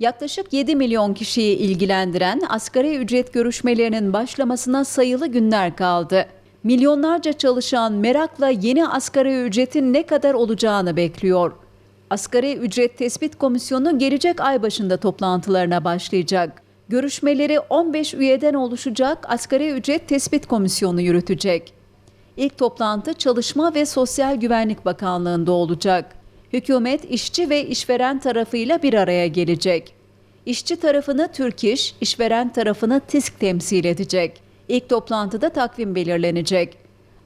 Yaklaşık 7 milyon kişiyi ilgilendiren asgari ücret görüşmelerinin başlamasına sayılı günler kaldı. Milyonlarca çalışan merakla yeni asgari ücretin ne kadar olacağını bekliyor. Asgari Ücret Tespit Komisyonu gelecek ay başında toplantılarına başlayacak. Görüşmeleri 15 üyeden oluşacak Asgari Ücret Tespit Komisyonu yürütecek. İlk toplantı Çalışma ve Sosyal Güvenlik Bakanlığı'nda olacak. Hükümet işçi ve işveren tarafıyla bir araya gelecek. İşçi tarafını Türk İş, işveren tarafını TİSK temsil edecek. İlk toplantıda takvim belirlenecek.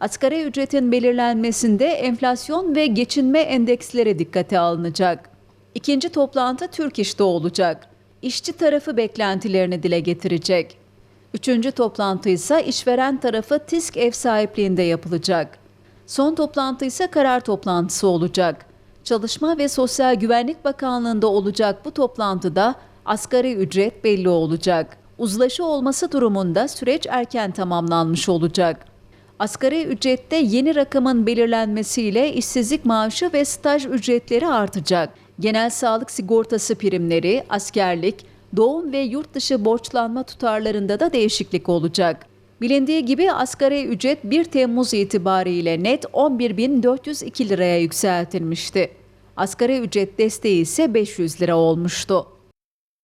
Asgari ücretin belirlenmesinde enflasyon ve geçinme endeksleri dikkate alınacak. İkinci toplantı Türk İş'te olacak. İşçi tarafı beklentilerini dile getirecek. Üçüncü toplantı ise işveren tarafı TİSK ev sahipliğinde yapılacak. Son toplantı ise karar toplantısı olacak. Çalışma ve Sosyal Güvenlik Bakanlığı'nda olacak bu toplantıda asgari ücret belli olacak. Uzlaşı olması durumunda süreç erken tamamlanmış olacak. Asgari ücrette yeni rakamın belirlenmesiyle işsizlik maaşı ve staj ücretleri artacak. Genel sağlık sigortası primleri, askerlik, doğum ve yurt dışı borçlanma tutarlarında da değişiklik olacak. Bilindiği gibi asgari ücret 1 Temmuz itibariyle net 11.402 liraya yükseltilmişti. Asgari ücret desteği ise 500 lira olmuştu.